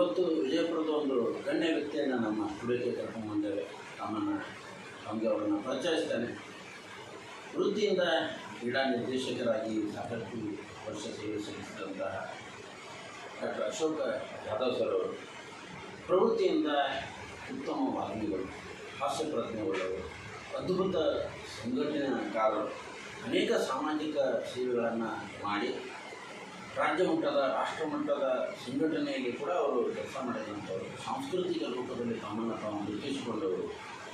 ಇವತ್ತು ವಿಜಯಪುರದ ಒಂದು ಗಣ್ಯ ವ್ಯಕ್ತಿಯನ್ನು ನಮ್ಮ ಸ್ಟುಡಿಯೋಕ್ಕೆ ಕರ್ಕೊಂಡು ಬಂದೇವೆ. ತಮ್ಮನ್ನು, ತಮಗೆ ಅವರನ್ನು ಪರಿಚಯಿಸ್ತೇನೆ. ವೃತ್ತಿಯಿಂದ ಕ್ರೀಡಾ ನಿರ್ದೇಶಕರಾಗಿ ಸಾಕಷ್ಟು ವರ್ಷ ಸೇವೆ ಸಲ್ಲಿಸಿದಂತಹ ಡಾಕ್ಟರ್ ಅಶೋಕ ಯಾದವ್ ಸರ್ ಅವರು. ಪ್ರವೃತ್ತಿಯಿಂದ ಉತ್ತಮ ವಾಗ್ಮಿಗಳು ಹಾಸ್ಯ ಪ್ರಜ್ಞೆಗಳವರು ಅದ್ಭುತ ಸಂಘಟನೆಕಾರರು ಅನೇಕ ಸಾಮಾಜಿಕ ಸೇವೆಗಳನ್ನು ಮಾಡಿ ರಾಜ್ಯ ಮಟ್ಟದ, ರಾಷ್ಟ್ರ ಮಟ್ಟದ ಸಂಘಟನೆಯಲ್ಲಿ ಕೂಡ ಅವರು ಕೆಲಸ ಮಾಡಿದಂಥವರು. ಸಾಂಸ್ಕೃತಿಕ ರೂಪದಲ್ಲಿ ತಮ್ಮನ್ನು ತಾವು ಗುರುತಿಸಿಕೊಂಡವರು.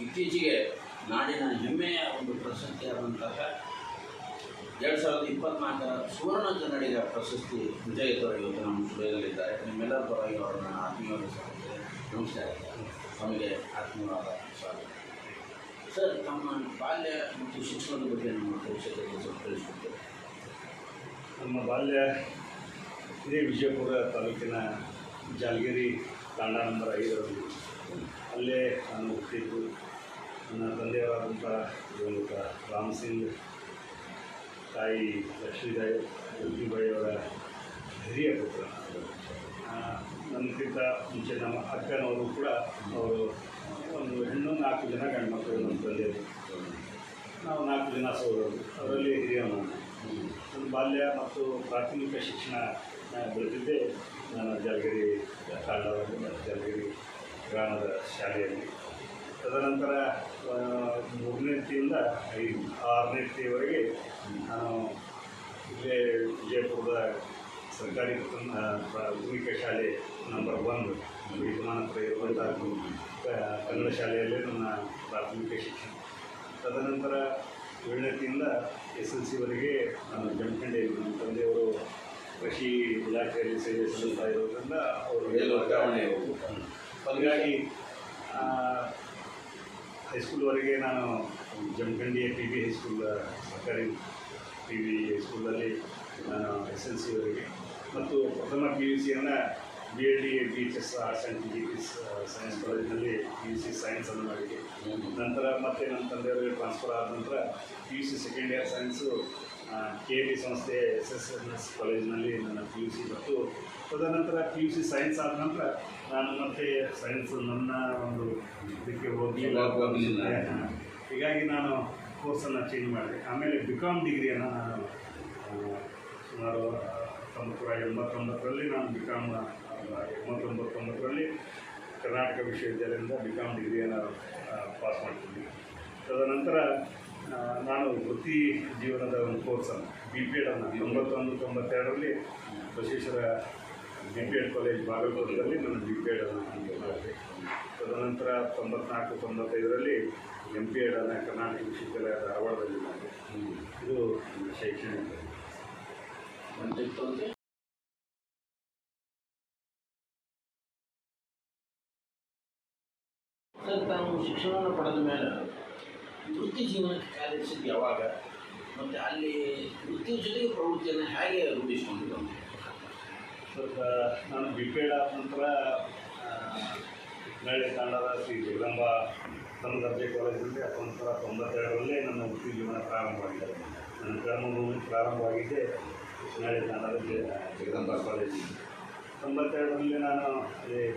ಇತ್ತೀಚೆಗೆ ನಾಡಿನ ಹೆಮ್ಮೆಯ ಒಂದು ಪ್ರಶಸ್ತಿಯಾದಂತಹ ಎರಡು ಸಾವಿರದ ಇಪ್ಪತ್ನಾಲ್ಕರ ಸುವರ್ಣ ಕನ್ನಡಿಗ ಪ್ರಶಸ್ತಿ ವಿಜೇತರು ಇವತ್ತು ನಮ್ಮ ಸ್ಟುಡಿಯೋದಲ್ಲಿದ್ದಾರೆ ನಿಮ್ಮೆಲ್ಲರ ಪರವಾಗಿ ಅವರನ್ನು ಆತ್ಮೀಯವಾದ ಸ್ವಾಗತ ನಮಸ್ಕಾರ. ತಮಗೆ ಆತ್ಮೀಯವಾದ ಸ್ವಾಗತ. ಸರ್, ತಮ್ಮ ಬಾಲ್ಯ ಮತ್ತು ಶಿಕ್ಷಣದ ಬಗ್ಗೆ ನಮ್ಮ ಭವಿಷ್ಯದಲ್ಲಿ ಸ್ವಲ್ಪ ತಿಳಿಸ್ಕೊಡ್ತೇವೆ ನಮ್ಮ ಬಾಲ್ಯ ಇದೇ ವಿಜಯಪುರ ತಾಲೂಕಿನ ಜಾಲಗಿರಿ ತಾಂಡ ನಂಬರ್ ಐದರಲ್ಲಿ ಅಲ್ಲೇ ನಾನು ಹುಟ್ಟಿದ್ದು. ನನ್ನ ತಂದೆಯವರಾದಂಥ ದಿವಂಗತ ರಾಮ್ ಸಿಂಗ್, ತಾಯಿ ಲಕ್ಷ್ಮೀಬಾಯಿ ಲಕ್ಷ್ಮೀಬಾಯಿ ಅವರ ಹಿರಿಯ ಪುತ್ರ. ನನ್ನಕ್ಕಿಂತ ಮುಂಚೆ ನಮ್ಮ ಅಕ್ಕನವರು ಕೂಡ ಅವರು ಒಂದು ಹೆಣ್ಣು, ನಾಲ್ಕು ಜನ ಗಂಡು ಮಕ್ಕಳು ನಮ್ಮ ತಂದೆ ನಾವು ನಾಲ್ಕು ಜನ ಸೋದರರು. ಅದರಲ್ಲಿ ಹಿರಿಯ ನಾನು ಬಾಲ್ಯ ಮತ್ತು ಪ್ರಾಥಮಿಕ ಶಿಕ್ಷಣ ಬೆಳೆದಿದ್ದೇ ನಾನು ಜಲಗಿರಿ ಮತ್ತು ಜಲಗಿರಿ ಗ್ರಾಮದ ಶಾಲೆಯಲ್ಲಿ. ತದನಂತರ ಮೂರನೇ ಮೂರನೇತಿಯಿಂದ ಐದು ಆರನೇತಿಯವರೆಗೆ ನಾನು ಇಲ್ಲೇ ವಿಜಯಪುರದ ಸರ್ಕಾರಿ ಪ್ರಾಥಮಿಕ ಶಾಲೆ ನಂಬರ್ ಒನ್ ವಿಮಾನಪುರ ಇರುವಂತಹ ಕನ್ನಡ ಶಾಲೆಯಲ್ಲೇ ನನ್ನ ಪ್ರಾಥಮಿಕ ಶಿಕ್ಷಣ. ತದನಂತರ ಏಳನೇತಿಯಿಂದ ಎಸ್ ಎಲ್ ಸಿವರೆಗೆ ನಾನು ಜಮಖಂಡಿ ನಮ್ಮ ತಂದೆಯವರು ಕೃಷಿ ಇಲಾಖೆಯಲ್ಲಿ ಸೇವೆ ಸಲ್ಲಿಸ್ತಾ ಇರೋದ್ರಿಂದ ಅವರು ಮೇಲೆ ವರ್ಗಾವಣೆ ಹಾಗಾಗಿ ಹೈಸ್ಕೂಲ್ವರೆಗೆ ನಾನು ಜಮಖಂಡಿಯ ಪಿ ಬಿ ಹೈಸ್ಕೂಲ್ ಸರ್ಕಾರಿ ಪಿ ಬಿ ಹೈಸ್ಕೂಲಲ್ಲಿ ನಾನು ಎಸ್ ಎಲ್ ಸಿವರೆಗೆ ಮತ್ತು ಪ್ರಥಮ P U ಸಿಯನ್ನು B L D B H S arts and degrees science ಕಾಲೇಜಿನಲ್ಲಿ ಪಿ ಯು ಸಿ ಸೈನ್ಸನ್ನು ಮಾಡಿದೆ ನಂತರ ಮತ್ತೆ ನನ್ನ ತಂದೆಯವರಿಗೆ ಟ್ರಾನ್ಸ್ಫರ್ ಆದ ನಂತರ P U C second year science K E ಸಂಸ್ಥೆ ಎಸ್ ಎಸ್ ಎನ್ ಎಸ್ ಕಾಲೇಜಿನಲ್ಲಿ ನನ್ನ ಪಿ ಯು ಸಿ ಮತ್ತು ತದನಂತರ ಪಿ ಯು ಸಿ ಸೈನ್ಸ್ ಆದ ನಂತರ ನಾನು ಮತ್ತೆ ಸೈನ್ಸ್ ನನ್ನ ಒಂದು ಇದಕ್ಕೆ ಹೋಗಿ. ಹೀಗಾಗಿ ನಾನು ಕೋರ್ಸನ್ನು ಚೇಂಜ್ ಮಾಡಿದೆ. ಆಮೇಲೆ ಬಿ ಕಾಮ್ ಡಿಗ್ರಿಯನ್ನು ನಾನು ಸುಮಾರು ತೊಂಬತ್ತರ ಎಂಬತ್ತೊಂಬತ್ತರಲ್ಲಿ ನಾನು ಬಿ ಕಾಮ್ ಎಂಬತ್ತೊಂಬತ್ತೊಂಬತ್ತರಲ್ಲಿ ಕರ್ನಾಟಕ ವಿಶ್ವವಿದ್ಯಾಲಯದಿಂದ ಬಿ ಕಾಮ್ ಡಿಗ್ರಿಯನ್ನು ಪಾಸ್ ಮಾಡ್ತೀನಿ ತದನಂತರ ನಾನು ವೃತ್ತಿ ಜೀವನದ ಒಂದು ಕೋರ್ಸನ್ನು ಬಿ ಪಿ ಎಡನ್ನು ತೊಂಬತ್ತೊಂದು, ತೊಂಬತ್ತೆರಡರಲ್ಲಿ Basaveshwara B P Ed college ಬಾಗಲಕೋಟದಲ್ಲಿ ನಾನು ಬಿ ಪಿ ಎಡನ್ನು ಮಾಡಿದೆ ತದನಂತರ ತೊಂಬತ್ನಾಲ್ಕು, ತೊಂಬತ್ತೈದರಲ್ಲಿ ಎಂ ಪಿ ಅನ್ನು ಕರ್ನಾಟಕ ವಿಶ್ವವಿದ್ಯಾಲಯ ಧಾರವಾಡದಲ್ಲಿ ಮಾಡಿದೆ. ಇದು ಶೈಕ್ಷಣಿಕ ತಾವು ಶಿಕ್ಷಣವನ್ನು ಪಡೆದ ಮೇಲೆ ವೃತ್ತಿ ಜೀವನಕ್ಕೆ ಕಾಲೇಜಿಗೆ ಯಾವಾಗ ಮತ್ತು ಅಲ್ಲಿ ವೃತ್ತಿ ಜೊತೆಗೆ ಪ್ರವೃತ್ತಿಯನ್ನು ಹೇಗೆ ರೂಢಿಸ್ಕೊಂಡಿದ್ದು ಸ್ವಲ್ಪ ನಾನು ಬಿ ಪಿ ಎಡ್ ಆದ ನಂತರ ನಳ್ಳಿ ತಾಂಡದ ಶ್ರೀ ಜಗದಂಬ ತಮ್ಮ ದರ್ಜೆ ಕಾಲೇಜಿನಲ್ಲಿ ಹತ್ತೊಂಬತ್ತು ಸಾವಿರದ ತೊಂಬತ್ತೆರಡರಲ್ಲೇ ನನ್ನ ವೃತ್ತಿ ಜೀವನ ಪ್ರಾರಂಭವಾಗಿದೆ ನನ್ನ ಕರ್ಮಭೂಮಿ ಪ್ರಾರಂಭವಾಗಿದ್ದೆ ನಳ್ಳಿ ತಾಂಡದ ಜಗದಂಬ ಕಾಲೇಜಿನಲ್ಲಿ. ತೊಂಬತ್ತೆರಡರಲ್ಲಿ ನಾನು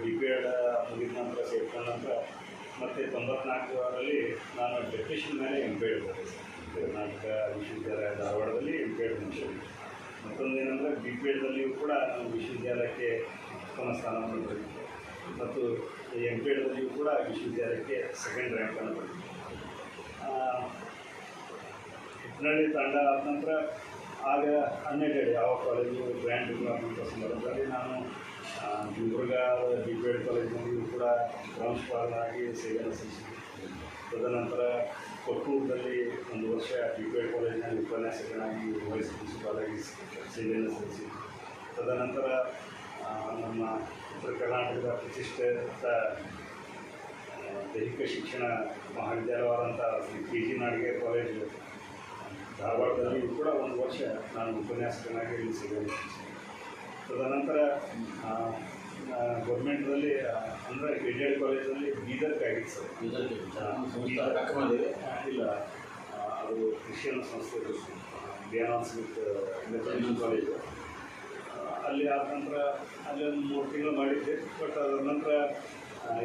ಬಿ ಪಿ ಎಡ್ ಮುಗಿದ ನಂತರ, ಸೇರ್ಕೊಂಡ ನಂತರ ಮತ್ತು ತೊಂಬತ್ನಾಲ್ಕರಲ್ಲಿ ನಾನು ಡೆಪ್ಯೂಷನ್ ಮೇಲೆ ಎಂ ಪಿ ಎಡ್ ಬರೆದೆ ಕರ್ನಾಟಕ ವಿಶ್ವವಿದ್ಯಾಲಯ ಧಾರವಾಡದಲ್ಲಿ ಎಂ ಪಿ ಎಡ್ ಮುಗಿಸಿದೆ ಮತ್ತೊಂದು ಏನಂದರೆ ಬಿ ಪಿ ಎಡ್ದಲ್ಲಿಯೂ ಕೂಡ ನಾನು ವಿಶ್ವವಿದ್ಯಾಲಯಕ್ಕೆ ಉತ್ತಮ ಸ್ಥಾನವನ್ನು ಪಡೆದಿದ್ದೆ. ಮತ್ತು ಎಂ ಪಿ ಎಡ್ದಲ್ಲಿಯೂ ಕೂಡ ವಿಶ್ವವಿದ್ಯಾಲಯಕ್ಕೆ ಸೆಕೆಂಡ್ ರ್ಯಾಂಕನ್ನು ಪಡೆದಿದ್ದೆ. ಹಿಟ್ನಳ್ಳಿ ತಂಡ ಆದ ನಂತರ ಆಗ ಅನ್ಎಡೆಡ್ ಯಾವ ಕಾಲೇಜು ಗ್ರ್ಯಾಂಡ್ ಅನ್ನೋಂಥ ಸಂದರ್ಭದಲ್ಲಿ ನಾನು ಗುಲ್ಬರ್ಗಾದ ಬಿ ಪಿ ಎಡ್ ಕಾಲೇಜಿನಲ್ಲಿಯೂ ಕೂಡ ಪ್ರಾಂಶುಪಾಲನಾಗಿ ಸೇವೆಯನ್ನು ಸಲ್ಲಿಸಿದ್ದೆ ತದನಂತರ ಕೊಟ್ಟೂರಿನಲ್ಲಿ ಒಂದು ವರ್ಷ ಬಿ ಪಿ ಎಡ್ ಕಾಲೇಜಿನಲ್ಲಿ ಉಪನ್ಯಾಸಕನಾಗಿ ವೈಸ್ ಪ್ರಿನ್ಸಿಪಾಲಾಗಿ ಸೇವೆಯನ್ನು ಸಲ್ಲಿಸಿದ್ದೆ ತದನಂತರ ನಮ್ಮ ಉತ್ತರ ಕರ್ನಾಟಕದ ಪ್ರತಿಷ್ಠಿತ ದೈಹಿಕ ಶಿಕ್ಷಣ ಮಹಾವಿದ್ಯಾಲಯವಾದಂಥ ಕೆ ಜಿ ನಾಡಿಗೆ ಕಾಲೇಜು ಧಾರವಾಡದಲ್ಲಿಯೂ ಕೂಡ ಒಂದು ವರ್ಷ ನಾನು ಉಪನ್ಯಾಸಕನಾಗಿ ಸೇವೆ ಸೇವೆಯನ್ನು ಸಲ್ಲಿಸಿದೆ ತದನಂತರ ಗೌರ್ಮೆಂಟ್ದಲ್ಲಿ ಅಂದರೆ ಗ್ರೇಜುಯೇಟ್ ಕಾಲೇಜಲ್ಲಿ ಬೀದರ್ ಆಗಿತ್ತು ಸರ್ ಇಲ್ಲ ಅದು ಕ್ರಿಶ್ಚಿಯನ್ ಸಂಸ್ಥೆ ಧ್ಯಾನಾನ್ ವಿತ್ ಇಂಡಿಪೆಂಡೆಂಟ್ ಕಾಲೇಜು ಅಲ್ಲಿ ಆದ ನಂತರ ಅಲ್ಲಿ ಒಂದು ಮೂರು ತಿಂಗಳು ಮಾಡಿದ್ದೆ. ಬಟ್ ಅದರ ನಂತರ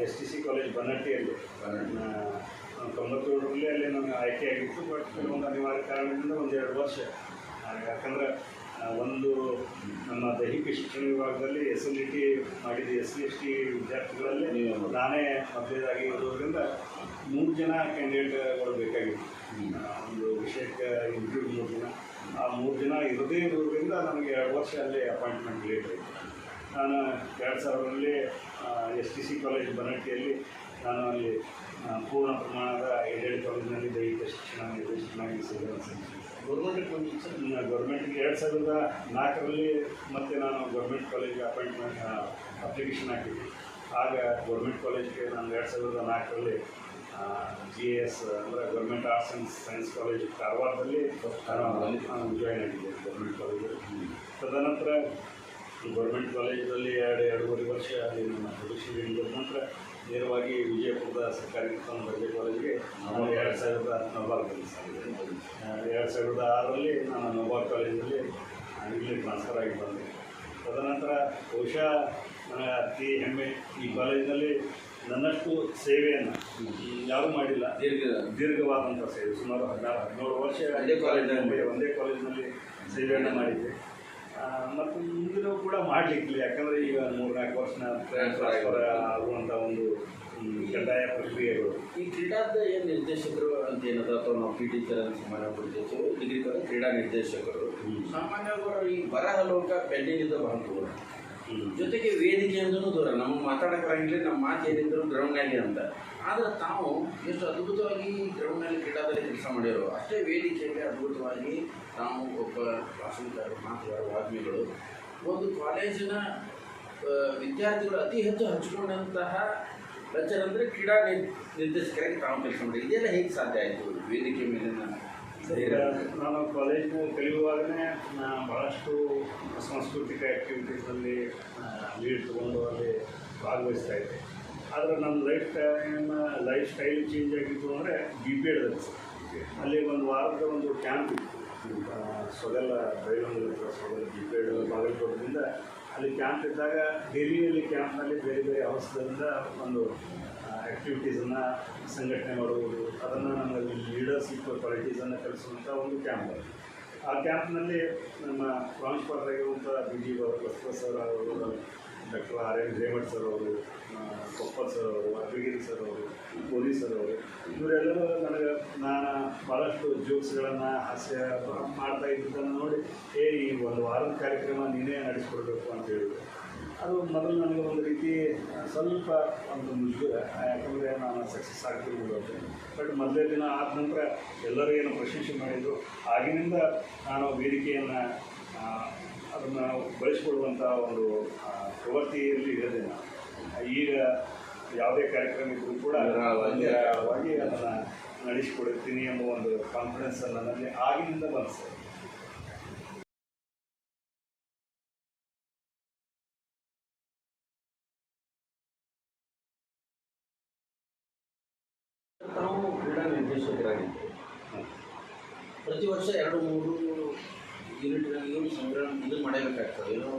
ಎಸ್ ಟಿ ಸಿ ಕಾಲೇಜ್ ಬನ್ನಟ್ಟಿಯಲ್ಲಿ ತೊಂಬತ್ತೇಳರಲ್ಲಿ ಅಲ್ಲಿ ನನಗೆ ಆಯ್ಕೆ ಆಗಿತ್ತು. ಬಟ್ ಒಂದು ಅನಿವಾರ್ಯ ಕಾರಣದಿಂದ ಒಂದು ಎರಡು ವರ್ಷ ಯಾಕಂದರೆ ಒಂದು ನಮ್ಮ ದೈಹಿಕ ಶಿಕ್ಷಣ ವಿಭಾಗದಲ್ಲಿ ಎಸ್ ಎಲ್ ಇ ಟಿ ಮಾಡಿದ ಎಸ್ ಸಿ ಎಸ್ ಟಿ ವಿದ್ಯಾರ್ಥಿಗಳಲ್ಲಿ ನೀವೇ ನಾನೇ ಮೊದಲೇದಾಗಿ ಇರೋದ್ರಿಂದ ಮೂರು ಜನ ಕ್ಯಾಂಡಿಡೇಟ್ಗಳು ಬೇಕಾಗಿತ್ತು. ಒಂದು ವಿಷಯಕ್ಕೆ ಇಂಟರ್ವ್ಯೂ ಮೂರು ಜನ. ಆ ಮೂರು ಜನ ಇರದೇ ಇರೋದ್ರಿಂದ ನಮಗೆ ಎರಡು ವರ್ಷ ಅಲ್ಲಿ ಅಪಾಯಿಂಟ್ಮೆಂಟ್ ಲೇಟ್ ಆಯಿತು. ನಾನು ಎರಡು ಸಾವಿರದಲ್ಲಿ ಎಸ್ ಟಿ ಸಿ ಕಾಲೇಜ್ ಬನಟ್ಟಿಯಲ್ಲಿ ನಾನು ಅಲ್ಲಿ ಪೂರ್ಣ ಪ್ರಮಾಣದ ಎಡೆಡ್ ಕಾಲೇಜಿನಲ್ಲಿ ದೈಹಿಕ ಶಿಕ್ಷಣ ನಿರ್ದೇಶಕನಾಗಿ ಸೇವೆ ಸಲ್ಲಿಸಿದೆ ಒಂದು ಇಚ್ಛೆ ಗೌರ್ಮೆಂಟ್ಗೆ ಎರಡು ಸಾವಿರದ ನಾಲ್ಕರಲ್ಲಿ ಮತ್ತೆ ನಾನು ಗೌರ್ಮೆಂಟ್ ಕಾಲೇಜ್ಗೆ ಅಪಾಯಿಂಟ್ಮೆಂಟ್ ಅಪ್ಲಿಕೇಶನ್ ಹಾಕಿದ್ದೆ ಆಗ ಗೌರ್ಮೆಂಟ್ ಕಾಲೇಜ್ಗೆ ನಾನು ಎರಡು ಸಾವಿರದ ನಾಲ್ಕರಲ್ಲಿ ಜಿ ಎಸ್ ಅಂದರೆ government arts and science college ಕಾರವಾರದಲ್ಲಿ ನಾನು ಜಾಯ್ನ್ ಆಗಿದ್ದೆ ಗೌರ್ಮೆಂಟ್ ಕಾಲೇಜಲ್ಲಿ. ತದನಂತರ ಗೌರ್ಮೆಂಟ್ ಕಾಲೇಜಲ್ಲಿ ಎರಡು ಎರಡೂವರೆ ವರ್ಷ ಅಲ್ಲಿ ನನ್ನ ಪ್ರೊಡಕ್ಷನ್ ನಂತರ ನೇರವಾಗಿ ವಿಜಯಪುರದ ಸರ್ಕಾರಿ ಉತ್ತಮ ದರ್ಜೆ ಕಾಲೇಜಿಗೆ ನಾನು ಎರಡು ಸಾವಿರದ ನಲವತ್ತರಲ್ಲಿ ಎರಡು ಸಾವಿರದ ಆರರಲ್ಲಿ ನಾನು ನವಾಬ್ ಕಾಲೇಜಿನಲ್ಲಿ ಇಲ್ಲಿ ಟ್ರಾನ್ಸ್ಫರ್ ಆಗಿ ಬಂದೆ. ತದನಂತರ ಬಹುಶಃ ನನಗೆ ಅತಿ ಹೆಮ್ಮೆ ಈ ಕಾಲೇಜಿನಲ್ಲಿ ನನ್ನಷ್ಟು ಸೇವೆಯನ್ನು ಯಾರೂ ಮಾಡಿಲ್ಲ. ದೀರ್ಘ ದೀರ್ಘವಾದಂಥ ಸೇವೆ ಸುಮಾರು ಹದಿನಾರು ಹದಿನೇಳು ವರ್ಷ ಅದೇ ಕಾಲೇಜಿನಲ್ಲಿ? ಒಂದೇ ಕಾಲೇಜಿನಲ್ಲಿ ಸೇವೆಯನ್ನು ಮಾಡಿದ್ದೆ. ಮತ್ತು ಮುಂದಿನ ಕೂಡ ಮಾಡಲಿಕ್ಕಿಲ್ಲ. ಯಾಕಂದರೆ ಈಗ ಮೂರ್ನಾಲ್ಕು ವರ್ಷ ಟ್ರಾನ್ಸ್ಫರ್ ಆಗುವಂಥ ಒಂದು ಕಡ್ಡಾಯ ಪ್ರಕ್ರಿಯೆಗಳು. ಈ ಕ್ರೀಡಾದ ಏನು ನಿರ್ದೇಶಕರು ಅಂತ ಏನದ ಅಥವಾ ನಾವು ಪಿ ಟಿ ಅಂತ ಸಮಾನ ಡಿಗ್ರಿ ಕಾಲೇಜ್ ಕ್ರೀಡಾ ನಿರ್ದೇಶಕರು. ಸಾಮಾನ್ಯವಾಗಿ ಈ ಬರಹ ಲೋಕ ಪೆಂಡಿಂಗ್ ಇದ್ದ ಬಹಳ ದೂರ ವೇದಿಕೆ ಅಂದ್ರೂ ದೂರ. ನಮ್ಗೆ ಮಾತಾಡೋಕ್ಕಾಗಿಲ್ಲ ನಮ್ಮ ಮಾತು ಏನಿದ್ರು ಗ್ರೌಂಡ್ನಾಗೆ ಅಂತ. ಆದರೆ ತಾವು ಎಷ್ಟು ಅದ್ಭುತವಾಗಿ ಗ್ರೌಂಡ್ನಲ್ಲಿ ಕ್ರೀಡಾದಲ್ಲಿ ಕೆಲಸ ಮಾಡಿರೋ ಅಷ್ಟೇ ವೇದಿಕೆಯಲ್ಲಿ ಅದ್ಭುತವಾಗಿ ತಾವು ಒಬ್ಬ ಭಾಷಣಕಾರರು ಮಾತುಗಾರರು ವಾಗ್ಮಿಗಳು ಒಂದು ಕಾಲೇಜಿನ ವಿದ್ಯಾರ್ಥಿಗಳು ಅತಿ ಹೆಚ್ಚು ಹಂಚಿಕೊಂಡಂತಹ ರಚನೆ ಅಂದರೆ ಕ್ರೀಡಾ ನಿರ್- ನಿರ್ದೇಶಕರಾಗಿ ತಾವು ಕೆಲಸ ಮಾಡಿ ಇದೆಲ್ಲ ಹೇಗೆ ಸಾಧ್ಯ ಆಯಿತು ವೇದಿಕೆ ಮೇಲಿನ ನಾನು ಕಾಲೇಜ್ನಲ್ಲಿ ಕಲಿಯುವಾಗಲೇ ಭಾಳಷ್ಟು ಸಾಂಸ್ಕೃತಿಕ ಆ್ಯಕ್ಟಿವಿಟೀಸಲ್ಲಿ ಲೀಡ್ ತೊಗೊಂಡು ಅಲ್ಲಿ ಭಾಗವಹಿಸ್ತಾ ಇದ್ದೆ. ಆದರೆ ನನ್ನ life time life style change ಆಗಿತ್ತು ಅಂದರೆ ಬಿ ಪಿ ಎಡ್ದಲ್ಲಿ ಅಲ್ಲಿ ಒಂದು ವಾರದ ಒಂದು ಕ್ಯಾಂಪ್ ಇತ್ತು. ಸೊಗೆಲ್ಲ ಸೊಗಲ ಬೈಲೊಂದು ಸೊಗಲ ಬಿ ಪಿ ಎಡ್ ಬಾಗಲಕೋಟದಿಂದ ಅಲ್ಲಿ ಕ್ಯಾಂಪ್ ಇದ್ದಾಗ ಡೆಲ್ಲಿಯಲ್ಲಿ ಕ್ಯಾಂಪ್ನಲ್ಲಿ ಬೇರೆ ಬೇರೆ ಅವಸ್ಥೆಯಿಂದ ಒಂದು ಆ್ಯಕ್ಟಿವಿಟೀಸನ್ನು ಸಂಘಟನೆ ಮಾಡುವುದು, ಅದನ್ನು ನಮ್ಮಲ್ಲಿ ಲೀಡರ್ಶಿಪ್ ಕ್ವಾಲಿಟೀಸನ್ನು ಕಲಿಸುವಂಥ ಒಂದು ಕ್ಯಾಂಪ್. ಆ ಕ್ಯಾಂಪ್ನಲ್ಲಿ ನಮ್ಮ ಪ್ರಾಂಶುಪಾಲರಾಗಿರುವಂಥ ಬಿ ಜಿ ಬಸವ ಸರ್ ಅವರು doctor R N Revan sir ಅವರು ಕೊಪ್ಪಲ್ ಸರ್ ಅವರು ಅಭಿಗಿರಿ ಸರ್ ಅವರು ಪೊಲೀಸ್ ಸರ್ ಅವರು, ಇವರೆಲ್ಲರೂ ನನಗೆ ನಾನು ಭಾಳಷ್ಟು ಜೋಕ್ಸ್ಗಳನ್ನು ಹಾಸ್ಯ ಮಾಡ್ತಾ ಇದ್ದನ್ನು ನೋಡಿ, ಏ, ಈ ಒಂದು ವಾರದ ಕಾರ್ಯಕ್ರಮ ನೀನೇ ನಡೆಸ್ಕೊಡ್ಬೇಕು ಅಂತ ಹೇಳಿದ್ರು ಅದು ಮೊದಲು ನನಗೆ ಒಂದು ರೀತಿ ಸ್ವಲ್ಪ ಒಂದು ಮುಜುಗರ ಯಾಕಂದರೆ ನಾನು ಸಕ್ಸಸ್ ಆಗ್ತಿರ್ಬೋದು ಅಂತ. ಬಟ್ ಮೊದಲೇ ದಿನ ಆದ ನಂತರ ಎಲ್ಲರೂ ಏನು ಪ್ರಶಂಸೆ ಮಾಡಿದರು. ಆಗಿನಿಂದ ನಾನು ವೇದಿಕೆಯನ್ನು ಅದನ್ನು ಬಳಸಿಕೊಳ್ಳುವಂಥ ಒಂದು ಪ್ರವೃತ್ತಿಯಲ್ಲಿ ಇರದೆ ನಾನು ಈಗ ಯಾವುದೇ ಕಾರ್ಯಕ್ರಮ ಇದ್ದರೂ ಕೂಡ ಅದನ್ನು ನಡೆಸಿಕೊಡುತ್ತೀನಿ ಎಂಬ ಒಂದು ಕಾನ್ಫಿಡೆನ್ಸ್ ನನ್ನಲ್ಲಿ ಆಗಿನಿಂದ ಬಂತು ಸರ್ ತಾವು ಕ್ರೀಡಾ ನಿರ್ದೇಶಕರಾಗಿದ್ದು ಪ್ರತಿ ವರ್ಷ ಎರಡು ಮೂರು ಯೂನಿಟ್ಗಳಲ್ಲಿ ಸಂಗ್ರಹ ಇದು ಮಾಡಬೇಕಾಗ್ತದೆ. ಏನೋ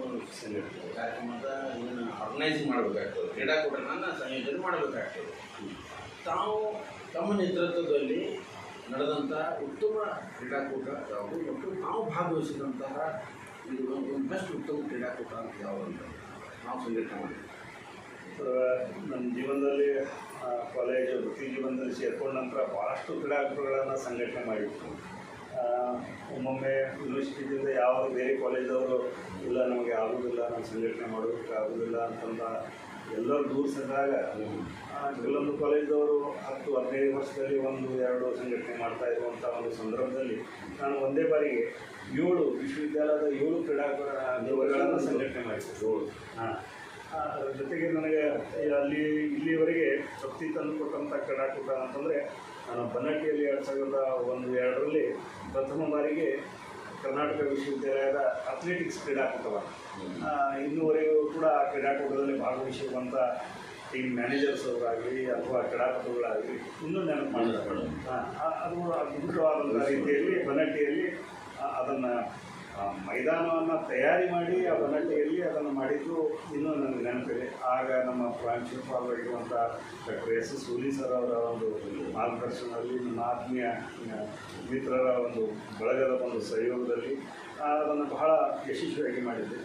ಕಾರ್ಯಕ್ರಮದ ಇದನ್ನು ಆರ್ಗನೈಸ್ ಮಾಡಬೇಕಾಗ್ತದೆ. ಕ್ರೀಡಾಕೂಟನ ಸಂಯೋಜನೆ ಮಾಡಬೇಕಾಗ್ತದೆ. ತಾವು ತಮ್ಮ ನೇತೃತ್ವದಲ್ಲಿ ನಡೆದಂಥ ಉತ್ತಮ ಕ್ರೀಡಾಕೂಟ ಯಾವುದು ಮತ್ತು ನಾವು ಭಾಗವಹಿಸಿದಂತಹ ಇದು ಒಂದು ಬೆಸ್ಟ್ ಉತ್ತಮ ಕ್ರೀಡಾಕೂಟ ಅಂತ ಯಾವುದು ನಾವು ಸಂಘಟನೆ ನಮ್ಮ ಜೀವನದಲ್ಲಿ ಕಾಲೇಜು ವೃತ್ತಿ ಜೀವನದಲ್ಲಿ ಸೇರ್ಕೊಂಡ ನಂತರ ಭಾಳಷ್ಟು ಕ್ರೀಡಾಕೂಟಗಳನ್ನು ಸಂಘಟನೆ ಮಾಡಿತ್ತು ಒಮ್ಮೊಮ್ಮೆ ಯೂನಿವರ್ಸಿಟಿಯಿಂದ ಯಾವ ಬೇರೆ ಕಾಲೇಜವರು ಇಲ್ಲ ನಮಗೆ ಆಗೋದಿಲ್ಲ ನಾವು ಸಂಘಟನೆ ಮಾಡೋದಕ್ಕೆ ಆಗೋದಿಲ್ಲ ಅಂತಂದ ಎಲ್ಲರೂ ದೂರ ಸರಿದಾಗ ಆ, ಕೆಲವೊಂದು ಕಾಲೇಜದವರು ಹತ್ತು ಹದಿನೈದು ವರ್ಷದಲ್ಲಿ ಒಂದು ಎರಡು ಸಂಘಟನೆ ಮಾಡ್ತಾ ಇರುವಂಥ ಒಂದು ಸಂದರ್ಭದಲ್ಲಿ ನಾನು ಒಂದೇ ಬಾರಿಗೆ ಏಳು ವಿಶ್ವವಿದ್ಯಾಲಯದ ಏಳು ಕ್ರೀಡಾಕೂಟಗಳನ್ನು ಸಂಘಟನೆ ಮಾಡಿದ್ದೆ. ಏಳು. ಹಾಂ. ಜೊತೆಗೆ ನನಗೆ ಅಲ್ಲಿ ಇಲ್ಲಿವರೆಗೆ ತೃಪ್ತಿ ತಂದು ಕೊಟ್ಟಂಥ ಕ್ರೀಡಾಕೂಟ ಅಂತಂದರೆ ನಾನು ಬನ್ನಟ್ಟಿಯಲ್ಲಿ ಎರಡು ಸಾವಿರದ ಒಂದು ಎರಡರಲ್ಲಿ ಪ್ರಥಮ ಬಾರಿಗೆ ಕರ್ನಾಟಕ ವಿಶ್ವವಿದ್ಯಾಲಯದ ಅಥ್ಲೆಟಿಕ್ಸ್ ಕ್ರೀಡಾಕೂಟವ ಇನ್ನೂವರೆಗೂ ಕೂಡ ಆ ಕ್ರೀಡಾಕೂಟದಲ್ಲಿ ಭಾಗವಹಿಸಿರುವಂಥ ಟೀಮ್ ಮ್ಯಾನೇಜರ್ಸ್ ಅವರಾಗಲಿ ಅಥವಾ ಕ್ರೀಡಾಪಟುಗಳಾಗಲಿ ಇನ್ನೂ ನೆನಪು ಆ- ಅದು ಅದ್ಭುತವಾದಂಥ ರೀತಿಯಲ್ಲಿ ಬನ್ನಟ್ಟಿಯಲ್ಲಿ ಅದನ್ನು ಮೈದಾನವನ್ನು ತಯಾರಿ ಮಾಡಿ ಆ ಬಲಟೆಯಲ್ಲಿ ಅದನ್ನು ಮಾಡಿದ್ದು ಇನ್ನೂ ನನಗೆ ನೆನಪಿದೆ. ಆಗ ನಮ್ಮ ಪ್ರಾಂಶುಪಾಲರಾಗಿರುವಂಥ doctor S S Huli sir ಅವರ ಒಂದು ಮಾರ್ಗದರ್ಶನದಲ್ಲಿ ನಮ್ಮ ಆತ್ಮೀಯ ಮಿತ್ರರ ಒಂದು ಬಳಗದ ಒಂದು ಸಹಯೋಗದಲ್ಲಿ ಅದನ್ನು ಬಹಳ ಯಶಸ್ವಿಯಾಗಿ ಮಾಡಿದ್ದೆ.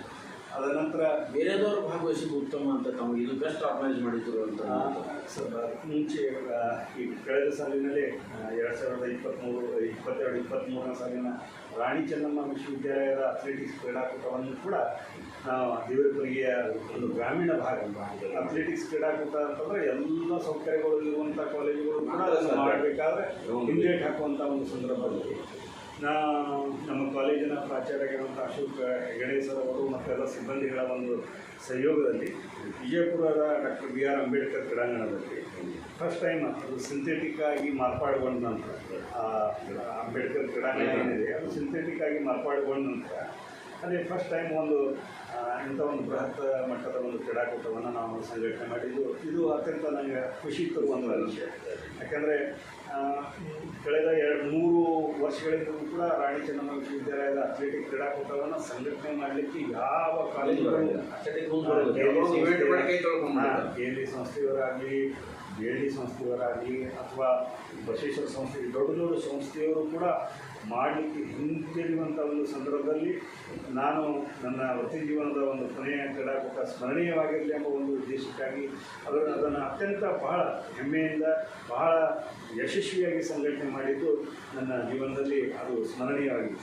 ಅದರ ನಂತರ ಬೇರೆದವರು ಭಾಗವಹಿಸಿದ್ದು ಉತ್ತಮ ಅಂತ ತಮಗೆ ಇದು ಬೆಸ್ಟ್ ಆರ್ಗನೈಸ್ ಮಾಡಿದ್ರು ಅಂತ ಮುಂಚೆ ಈ ಕಳೆದ ಸಾಲಿನಲ್ಲಿ ಎರಡು ಸಾವಿರದ ಇಪ್ಪತ್ತ್ಮೂರು ಇಪ್ಪತ್ತೆರಡು ಇಪ್ಪತ್ತ್ಮೂರನೇ ಸಾಲಿನ ರಾಣಿ ಚೆನ್ನಮ್ಮ ವಿಶ್ವವಿದ್ಯಾಲಯದ ಅಥ್ಲೆಟಿಕ್ಸ್ ಕ್ರೀಡಾಕೂಟವನ್ನು ಕೂಡ ದೇವರಪುರಿಗೆಯ ಒಂದು ಗ್ರಾಮೀಣ ಭಾಗ ಅಥ್ಲೆಟಿಕ್ಸ್ ಕ್ರೀಡಾಕೂಟ ಅಂತಂದರೆ ಎಲ್ಲ ಸೌಕರ್ಯಗಳು ಇರುವಂಥ ಕಾಲೇಜುಗಳು ಕೂಡ ಅದನ್ನು ಮಾಡಬೇಕಾದ್ರೆ ಹಿಂದೇಟ್ ಹಾಕುವಂಥ ಒಂದು ಸಂದರ್ಭದಲ್ಲಿ ನಾ ನಮ್ಮ ಕಾಲೇಜಿನ ಪ್ರಾಚಾರ್ಯರಾಗಿರುವಂಥ ಅಶೋಕ್ ಹೆಗಡೆ ಸರ್ ಅವರು ಮತ್ತೆಲ್ಲ ಸಿಬ್ಬಂದಿಗಳ ಒಂದು ಸಹಯೋಗದಲ್ಲಿ ವಿಜಯಪುರದ ಡಾಕ್ಟರ್ ಬಿ ಆರ್ ಅಂಬೇಡ್ಕರ್ ಕ್ರೀಡಾಂಗಣದಲ್ಲಿ ಫಸ್ಟ್ ಟೈಮ್ ಅದು ಸಿಂಥೆಟಿಕ್ ಆಗಿ ಮಾರ್ಪಾಡುಗೊಂಡ ನಂತರ ಅಂಬೇಡ್ಕರ್ ಕ್ರೀಡಾಂಗಣ ಏನಿದೆ, ಅದು ಸಿಂಥೆಟಿಕ್ ಆಗಿ ಮಾರ್ಪಾಡುಗೊಂಡ ನಂತರ ಅದೇ ಫಸ್ಟ್ ಟೈಮ್ ಒಂದು ಇಂಥ ಒಂದು ಬೃಹತ್ ಮಟ್ಟದ ಒಂದು ಕ್ರೀಡಾಕೂಟವನ್ನು ನಾವು ಸಂಘಟನೆ ಮಾಡಿದ್ದು. ಇದು ಅತ್ಯಂತ ನನಗೆ ಖುಷಿ ತರುವಂಥ ವಿಷಯ. ಯಾಕಂದರೆ ಕಳೆದ ಎರಡು ಮೂರು ವರ್ಷಗಳಿಂದಲೂ ಕೂಡ ರಾಣಿ ಚೆನ್ನಮ್ಮ ವಿಶ್ವವಿದ್ಯಾಲಯದ ಅಥ್ಲೆಟಿಕ್ ಕ್ರೀಡಾಕೂಟವನ್ನು ಸಂಘಟನೆ ಮಾಡಲಿಕ್ಕೆ ಯಾವ ಕಾಲೇಜುಗಳು ಕೆ ಎಲ್ ಇ ಸಂಸ್ಥೆಯವರಾಗಲಿ ಬಿ ಎಲ್ ಡಿ ಸಂಸ್ಥೆಯವರಾಗಲಿ ಅಥವಾ ಬಸವೇಶ್ವರ ಸಂಸ್ಥೆ ದೊಡ್ಡ ದೊಡ್ಡ ಸಂಸ್ಥೆಯವರು ಕೂಡ ಮಾಡಲಿಕ್ಕೆ ಹಿಂತಿರುಗುವಂಥ ಒಂದು ಸಂದರ್ಭದಲ್ಲಿ ನಾನು ನನ್ನ ವೃತ್ತಿ ಜೀವನದ ಒಂದು ಕೊನೆಯ ಕ್ರೀಡಾಕೂಟ ಸ್ಮರಣೀಯವಾಗಿರಲಿ ಎಂಬ ಒಂದು ಉದ್ದೇಶಕ್ಕಾಗಿ ಅದರ ಅದನ್ನು ಅತ್ಯಂತ ಬಹಳ ಹೆಮ್ಮೆಯಿಂದ ಬಹಳ ಯಶಸ್ವಿಯಾಗಿ ಸಂಘಟನೆ ಮಾಡಿದ್ದು ನನ್ನ ಜೀವನದಲ್ಲಿ ಅದು ಸ್ಮರಣೀಯವಾಗಿದೆ.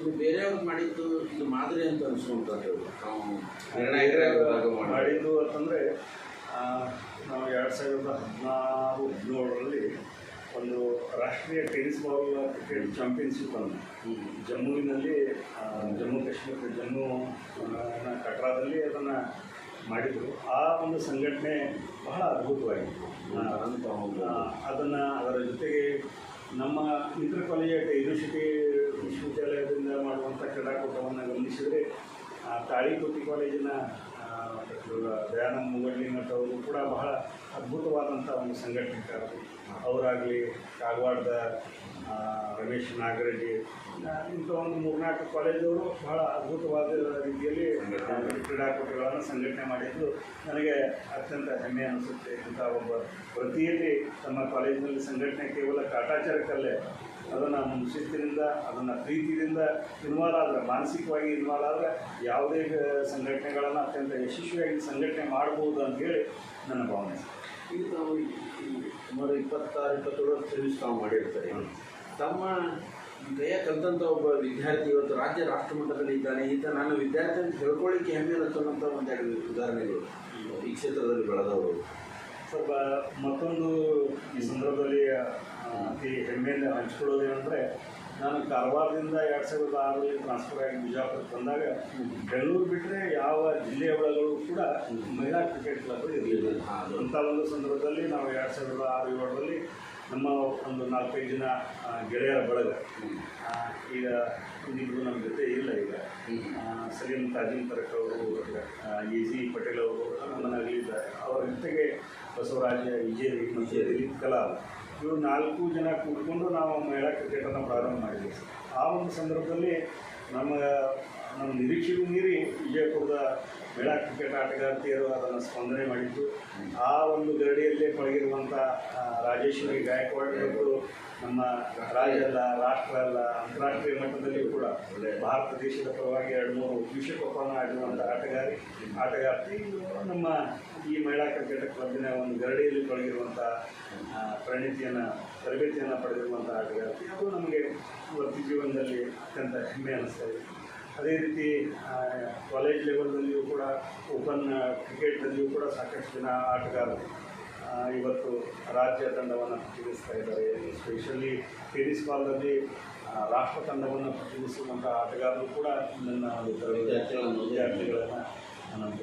ಇದು ಬೇರೆಯವ್ರು ಮಾಡಿದ್ದು? ಇದು ಮಾದರಿ ಅಂತ ಅನಿಸ್ಕೊಂತಾರೆ ಮಾಡಿದ್ದು ಅಂತಂದರೆ ನಾವು ಎರಡು ಸಾವಿರದ ಹದಿನಾರು ಹದಿನೇಳರಲ್ಲಿ ಒಂದು ರಾಷ್ಟ್ರೀಯ ಟೆನಿಸ್ ಬಾಲ್ ಕ್ರಿಕೆಟ್ ಚಾಂಪಿಯನ್ಶಿಪ್ ಅನ್ನು ಜಮ್ಮುವಿನಲ್ಲಿ ಜಮ್ಮು ಕಾಶ್ಮೀರ, ಜಮ್ಮು ಕಟ್ರಾದಲ್ಲಿ ಅದನ್ನು ಮಾಡಿದರು. ಆ ಒಂದು ಸಂಘಟನೆ ಬಹಳ ಅದ್ಭುತವಾಗಿತ್ತು. ಅದನ್ನು ಅದರ ಜೊತೆಗೆ ನಮ್ಮ ಇಂಟರ್ ಕಾಲೇಜ್ ಯೂನಿವರ್ಸಿಟಿ ವಿಶ್ವವಿದ್ಯಾಲಯದಿಂದ ಮಾಡುವಂಥ ಕ್ರೀಡಾಕೂಟವನ್ನು ಗಮನಿಸಿದರೆ ತಾಳಿಕೋಟಿ ಕಾಲೇಜಿನ ಡಾಕ್ಟರ್ ದಯಾನಂದ ಮಠ ಅವರು ಕೂಡ ಬಹಳ ಅದ್ಭುತವಾದಂಥ ಒಂದು ಸಂಘಟನೆಕಾರರು ಅವರಾಗಲಿ ಕಾಗವಾಡದ ರಮೇಶ್ ನಾಗರೆಡ್ಡಿ ಆ, ಇಂಥ ಒಂದು ಮೂರ್ನಾಲ್ಕು ಕಾಲೇಜವರು ಬಹಳ ಅದ್ಭುತವಾದ ರೀತಿಯಲ್ಲಿ ಕ್ರೀಡಾಕೂಟಗಳನ್ನು ಸಂಘಟನೆ ಮಾಡಿದ್ದು ನನಗೆ ಅತ್ಯಂತ ಹೆಮ್ಮೆ ಅನಿಸುತ್ತೆ. ಇಂಥ ಒಬ್ಬ ವೃತ್ತಿಯಲ್ಲಿ ತಮ್ಮ ಕಾಲೇಜಿನಲ್ಲಿ ಸಂಘಟನೆ ಕೇವಲ ಕಾಟಾಚಾರಕ್ಕಲ್ಲೇ ಅದನ್ನು ಶಿಸ್ತಿನಿಂದ ಅದನ್ನು ಪ್ರೀತಿಯಿಂದ ಇನ್ವಾಲ್ವ್ ಆದರೆ ಮಾನಸಿಕವಾಗಿ ಇನ್ವಾಲ್ವ್ ಆದರೆ ಯಾವುದೇ ಸಂಘಟನೆಗಳನ್ನು ಅತ್ಯಂತ ಯಶಸ್ವಿಯಾಗಿ ಸಂಘಟನೆ ಮಾಡ್ಬೋದು ಅಂತೇಳಿ ನನ್ನ ಭಾವನೆ. ಈಗ ನಾವು ಸುಮಾರು ಇಪ್ಪತ್ತಾರು ಇಪ್ಪತ್ತೇಳು ಸರ್ವಿಸ್ ನಾವು ಮಾಡಿರ್ತಾರೆ. ತಮ್ಮ ಕೈಯ ಕಲಿತಂಥ ಒಬ್ಬ ವಿದ್ಯಾರ್ಥಿ ಇವತ್ತು ರಾಜ್ಯ ರಾಷ್ಟ್ರ ಮಟ್ಟದಲ್ಲಿ ಇದ್ದಾನೆ. ಈತ ನಾನು ವಿದ್ಯಾರ್ಥಿ ಅಂತ ಹೇಳ್ಕೊಳ್ಳಿಕ್ಕೆ ಹೆಮ್ಮೆ ಅನ್ನಿಸ್ತಂಥ ಒಂದೆರಡು ಉದಾಹರಣೆಗಳು ಈ ಕ್ಷೇತ್ರದಲ್ಲಿ ಬೆಳೆದವರು. ಸ್ವಲ್ಪ ಮತ್ತೊಂದು ಈ ಸಂದರ್ಭದಲ್ಲಿ ಅತಿ ಹೆಮ್ಮೆಯಿಂದ ಹಂಚ್ಕೊಳ್ಳೋದೇನೆಂದರೆ ನಾನು ಕಾರವಾರದಿಂದ ಎರಡು ಸಾವಿರದ ಆರರಲ್ಲಿ ಟ್ರಾನ್ಸ್ಫರ್ ಆಗಿ ಬಿಜಾಪುರಕ್ಕೆ ಬಂದಾಗ ಬೆಂಗಳೂರು ಬಿಟ್ಟರೆ ಯಾವ ಜಿಲ್ಲೆಯ ಒಳಗಳು ಕೂಡ ಮಹಿಳಾ ಕ್ರಿಕೆಟ್ ಕ್ಲಬ್ ಇರಲಿಲ್ಲ. ಅಂಥ ಒಂದು ಸಂದರ್ಭದಲ್ಲಿ ನಾವು ಎರಡು ಸಾವಿರದ ಆರು ಏಳರಲ್ಲಿ ನಮ್ಮ ಒಂದು ನಾಲ್ಕೈದು ಜನ ಗೆಳೆಯರ ಬಳಗ. ಈಗ ಇನ್ನಿಬ್ಬರು ನಮ್ಮ ಜೊತೆ ಇಲ್ಲ ಈಗ. ಸಲೀಮ್ ಸಲೀಂ ತಾಜೀಮ್ ತರಕ್ ಅವರು ಎ ಜಿ ಪಟೇಲ್ ಅವರು ನಮ್ಮನಾಗಲಿದ್ದಾರೆ ಅವರ ಜೊತೆಗೆ ಬಸವರಾಜ ವಿಜಯ್ ಮತ್ತು ದಿಲೀಪ್ ಕಲಾ ಇವರು ನಾಲ್ಕು ಜನ ಕೂತ್ಕೊಂಡು ನಾವು ಮಹಿಳಾ ಕ್ರಿಕೆಟನ್ನು ಪ್ರಾರಂಭ ಮಾಡಿದ್ವಿ. ಆ ಒಂದು ಸಂದರ್ಭದಲ್ಲಿ ನಮ್ಮ ನಮ್ಮ ನಿರೀಕ್ಷೆಗೂ ಮೀರಿ ವಿಜಯಪುರದ ಮಹಿಳಾ ಕ್ರಿಕೆಟ್ ಆಟಗಾರ್ತಿಯರು ಅದನ್ನು ಸ್ಪಂದನೆ ಮಾಡಿದ್ದು. ಆ ಒಂದು ಗರಡಿಯಲ್ಲೇ ಪಳಗಿರುವಂಥ ರಾಜೇಶ್ವರಿ ಗಾಯಕ್ವಾಡ್ ನಮ್ಮ ರಾಜ್ಯ ಅಲ್ಲ ರಾಷ್ಟ್ರ ಅಲ್ಲ ಅಂತಾರಾಷ್ಟ್ರೀಯ ಮಟ್ಟದಲ್ಲಿಯೂ ಕೂಡ ಭಾರತ ದೇಶದ ಪರವಾಗಿ ಎರಡು ಮೂರು ವಿಶ್ವಕಪ್ಪನ್ನು ಆಡಿರುವಂಥ ಆಟಗಾರಿ ಆಟಗಾರ್ತಿ. ನಮ್ಮ ಈ ಮಹಿಳಾ ಕ್ರಿಕೆಟ್ ಕ್ಲಬ್ಬಿನ ಒಂದು ಗರಡಿಯಲ್ಲಿ ಪಳಗಿರುವಂಥ ಆ, ಪರಿಣಿತಿಯನ್ನು ತರಬೇತಿಯನ್ನು ಪಡೆದಿರುವಂಥ ಆಟಗಾರ್ತಿ. ಅದು ನಮಗೆ ವೃತ್ತಿ ಜೀವನದಲ್ಲಿ ಅತ್ಯಂತ ಹೆಮ್ಮೆ ಅನಿಸ್ತಾ ಇದೆ. ಅದೇ ರೀತಿ ಕಾಲೇಜ್ ಲೆವೆಲ್ನಲ್ಲಿಯೂ ಕೂಡ ಓಪನ್ ಕ್ರಿಕೆಟ್ನಲ್ಲಿಯೂ ಕೂಡ ಸಾಕಷ್ಟು ಜನ ಆಟಗಾರರು ಇವತ್ತು ರಾಜ್ಯ ತಂಡವನ್ನು ಪ್ರತಿನಿಧಿಸ್ತಾ ಇದ್ದಾರೆ. ಸ್ಪೆಷಲಿ ಟೆನಿಸ್ ಬಾಲ್ನಲ್ಲಿ ರಾಷ್ಟ್ರ ತಂಡವನ್ನು ಪ್ರತಿನಿಧಿಸುವಂಥ ಆಟಗಾರರು ಕೂಡ ನನ್ನ ಒಂದು ವಿದ್ಯಾರ್ಥಿಗಳನ್ನು ವಿದ್ಯಾರ್ಥಿಗಳನ್ನು ನಾನು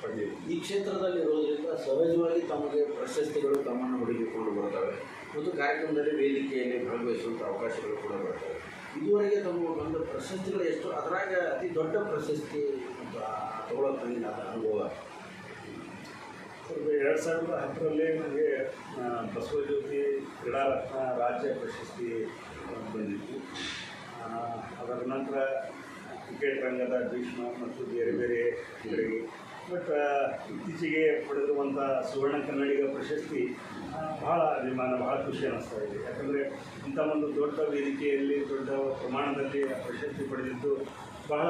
ಪಡೆದಿದ್ದೀನಿ. ಈ ಕ್ಷೇತ್ರದಲ್ಲಿ ಇರೋದ್ರಿಂದ ಸಹಜವಾಗಿ ತಮಗೆ ಪ್ರಶಸ್ತಿಗಳು ತಮ್ಮನ್ನು ಹುಡುಕಿಕೊಂಡು ಬರ್ತವೆ ಮತ್ತು ಕಾರ್ಯಕ್ರಮದಲ್ಲಿ ವೇದಿಕೆಯಲ್ಲಿ ಭಾಗವಹಿಸುವಂಥ ಅವಕಾಶಗಳು ಕೂಡ ಬರ್ತವೆ ಇದುವರೆಗೆ ತಮಗೆ ಒಂದು ಪ್ರಶಸ್ತಿಗಳು ಎಷ್ಟು? ಅದರಾಗ ಅತಿ ದೊಡ್ಡ ಪ್ರಶಸ್ತಿ ಮತ್ತು ತಗೊಳ್ಳೋಕೆ ನನಗೆ ಅನುಭವ. ಎರಡು ಸಾವಿರದ ಹತ್ತರಲ್ಲಿ ನನಗೆ ಬಸವಜ್ಯೋತಿ ಕ್ರೀಡಾರತ್ನ ರಾಜ್ಯ ಪ್ರಶಸ್ತಿ ಬಂದಿತ್ತು. ಅದರ ನಂತರ ಕ್ರಿಕೆಟ್ ರಂಗದ ಭೀಷ್ಮ ಮತ್ತು ಬೇರೆ ಬೇರೆ ಬಟ್ ಇತ್ತೀಚೆಗೆ ಪಡೆದಿರುವಂಥ ಸುವರ್ಣ ಕನ್ನಡಿಗ ಪ್ರಶಸ್ತಿ ಬಹಳ ಅಭಿಮಾನ ಭಾಳ ಖುಷಿ ಅನ್ನಿಸ್ತಾ ಇದೆ. ಯಾಕಂದರೆ ಇಂಥ ಒಂದು ದೊಡ್ಡ ವೇದಿಕೆಯಲ್ಲಿ ದೊಡ್ಡ ಪ್ರಮಾಣದಲ್ಲಿ ಪ್ರಶಸ್ತಿ ಪಡೆದಿದ್ದು ಬಹಳ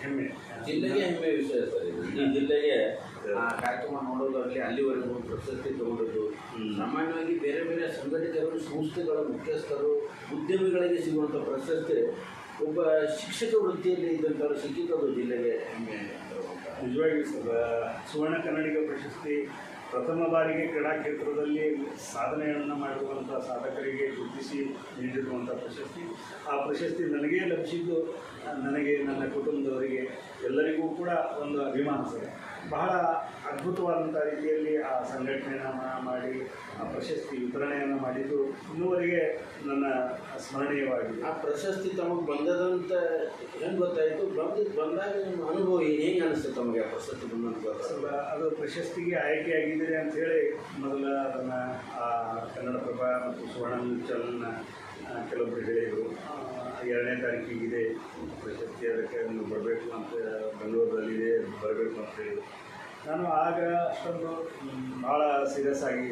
ಹೆಮ್ಮೆ. ಜಿಲ್ಲೆಗೆ ಹೆಮ್ಮೆ ವಿಷಯ ಸರ್ ಇದು. ಈ ಜಿಲ್ಲೆಗೆ ಕಾರ್ಯಕ್ರಮ ನೋಡೋದಾಗಲಿ ಅಲ್ಲಿವರೆಗೂ ಪ್ರಶಸ್ತಿ ತಗೊಂಡದ್ದು. ಸಾಮಾನ್ಯವಾಗಿ ಬೇರೆ ಬೇರೆ ಸಂಘಟಕರು ಸಂಸ್ಥೆಗಳ ಮುಖ್ಯಸ್ಥರು ಉದ್ಯಮಿಗಳಿಗೆ ಸಿಗುವಂಥ ಪ್ರಶಸ್ತಿ ಒಬ್ಬ ಶಿಕ್ಷಕ ವೃತ್ತಿಯಲ್ಲಿ ಇದ್ದಂಥವ್ರು ಸಿಕ್ಕಿದ್ದು ಜಿಲ್ಲೆಗೆ ಹೆಮ್ಮೆ ನಿಜವಾಗಿ ನಿಜವಾಗಿಯೂ ಸರ್ ಸುವರ್ಣ ಕನ್ನಡಿಗ ಪ್ರಶಸ್ತಿ ಪ್ರಥಮ ಬಾರಿಗೆ ಕ್ರೀಡಾ ಕ್ಷೇತ್ರದಲ್ಲಿ ಸಾಧನೆಯನ್ನು ಮಾಡಿರುವಂಥ ಸಾಧಕರಿಗೆ ಗುರುತಿಸಿ ನೀಡಿರುವಂಥ ಪ್ರಶಸ್ತಿ. ಆ ಪ್ರಶಸ್ತಿ ನನಗೇ ಲಭಿಸಿದ್ದು ನನಗೆ ನನ್ನ ಕುಟುಂಬದವರಿಗೆ ಎಲ್ಲರಿಗೂ ಕೂಡ ಒಂದು ಅಭಿಮಾನ ಸರ್. ಬಹಳ ಅದ್ಭುತವಾದಂಥ ರೀತಿಯಲ್ಲಿ ಆ ಸಂಘಟನೆಯನ್ನು ಮಾಡಿ ಆ ಪ್ರಶಸ್ತಿ ವಿತರಣೆಯನ್ನು ಮಾಡಿದ್ದು ಇನ್ನೂವರೆಗೆ ನನ್ನ ಸ್ಮರಣೀಯವಾಗಿದೆ. ಆ ಪ್ರಶಸ್ತಿ ತಮಗೆ ಬಂದದಂತ ಹೆಂಗೆ ಗೊತ್ತಾಯಿತು? ಬಂದಿದ್ದು ಬಂದಾಗ ನಿಮ್ಮ ಅನುಭವ ಹೇಗೆ ಅನಿಸ್ತು ತಮಗೆ ಆ ಪ್ರಶಸ್ತಿ ಬಂದಂತ ಸ್ವಲ್ಪ ಅದು ಪ್ರಶಸ್ತಿಗೆ ಆಯ್ಕೆಯಾಗಿದ್ದೀರಿ ಅಂತ ಹೇಳಿ ಮೊದಲ ಅದನ್ನು ಕನ್ನಡಪ್ರಭ ಮತ್ತು ಸುವರ್ಣ ಚಾನಲ್ನ ಕೆಲವೊಬ್ಬರು ಹೇಳಿದರು. ಆ, ಎರಡನೇ ತಾರೀಕಿಗಿದೆ ಪ್ರಶಸ್ತಿ ಅದಕ್ಕೆ ನೀವು ಬರಬೇಕು ಅಂತ ಬೆಂಗಳೂರಲ್ಲಿದೆ, ಬರಬೇಕು ಅಂತ ಹೇಳಿದ್ರು ನಾನು ಆಗ ಅಷ್ಟೊಂದು ಭಾಳ ಸೀರಿಯಸ್ ಆಗಿ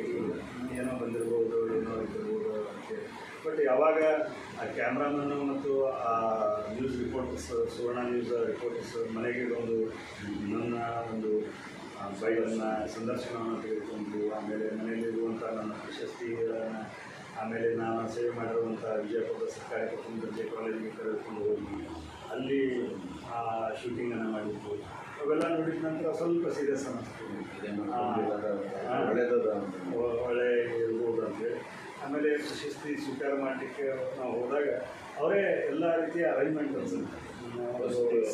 ಏನೋ ಬಂದಿರ್ಬೋದು, ಏನೋ ಇದ್ದಿರ್ಬೋದು ಅಂತೇಳಿ ಬಟ್ ಯಾವಾಗ ಆ ಕ್ಯಾಮ್ರಾಮನ್ನು ಮತ್ತು ಆ news reporters Suvarna news reporters ಮನೆಗೆ ಒಂದು ನನ್ನ ಒಂದು ಬೈಲನ್ನು ಸಂದರ್ಶನವನ್ನು ತೆಗೆದುಕೊಂಡು, ಆಮೇಲೆ ಮನೆಯಲ್ಲಿರುವಂಥ ನನ್ನ ಪ್ರಶಸ್ತಿಗಳನ್ನು ಆಮೇಲೆ ನಾನು ಸೇವೆ ಮಾಡಿರುವಂಥ ವಿಜಯಪುರದ ಸರ್ಕಾರಿ ಪ್ರಥಮ ದರ್ಜೆ ಕಾಲೇಜಿಗೆ ಕರೆದುಕೊಂಡು ಹೋಗಿ ಅಲ್ಲಿ ಶೂಟಿಂಗನ್ನು ಮಾಡಿದ್ದು. ಅವೆಲ್ಲ ನೋಡಿದ ನಂತರ ಸ್ವಲ್ಪ ಸೀರಿಯಸ್ ಅನ್ನಿಸ್ತು. ಒಳ್ಳೆ ಇರ್ಬೋದು ಅಂತೇಳಿ ಆಮೇಲೆ ಪ್ರಶಸ್ತಿ ಸ್ವೀಕಾರ ಮಾಡಲಿಕ್ಕೆ ನಾವು ಹೋದಾಗ ಅವರೇ ಎಲ್ಲ ರೀತಿಯ ಅರೇಂಜ್ಮೆಂಟ್ ಅನ್ಸುತ್ತೆ.